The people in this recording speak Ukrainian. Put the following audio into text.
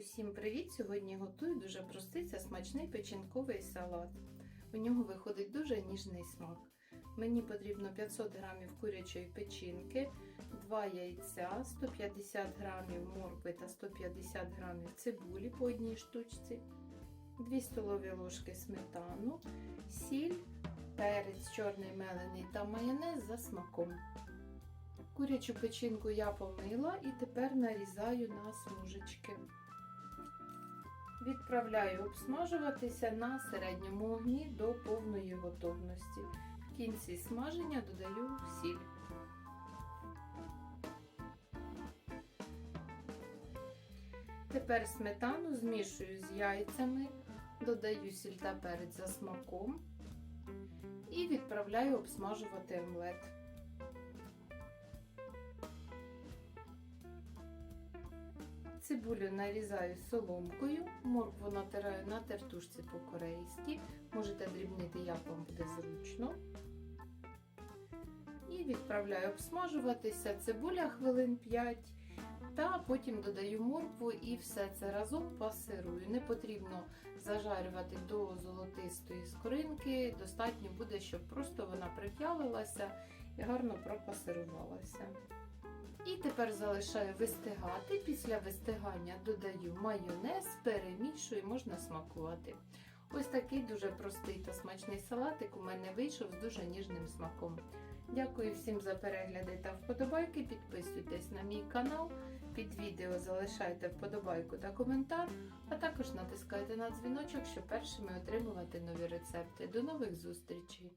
Усім привіт! Сьогодні готую дуже простий та смачний печінковий салат. У нього виходить дуже ніжний смак. Мені потрібно 500 г курячої печінки, 2 яйця, 150 г моркви та 150 г цибулі по одній штучці, 2 столові ложки сметану, сіль, перець чорний мелений та майонез за смаком. Курячу печінку я помила і тепер нарізаю на смужечки. Відправляю обсмажуватися на середньому огні до повної готовності. В кінці смаження додаю сіль. Тепер сметану змішую з яйцями, додаю сіль та перець за смаком і відправляю обсмажувати омлет. Цибулю нарізаю соломкою, моркву натираю на тертушці по-корейськи, можете дрібнити, як вам буде зручно. І відправляю обсмажуватися цибуля хвилин 5, та потім додаю моркву і все це разом пасирую. Не потрібно зажарювати до золотистої скоринки, достатньо буде, щоб просто вона прив'ялилася і гарно пропасирувалася. І тепер залишаю вистигати. Після вистигання додаю майонез, перемішую, можна смакувати. Ось такий дуже простий та смачний салатик у мене вийшов з дуже ніжним смаком. Дякую всім за перегляди та вподобайки. Підписуйтесь на мій канал. Під відео залишайте вподобайку та коментар, а також натискайте на дзвіночок, щоб першими отримувати нові рецепти. До нових зустрічей!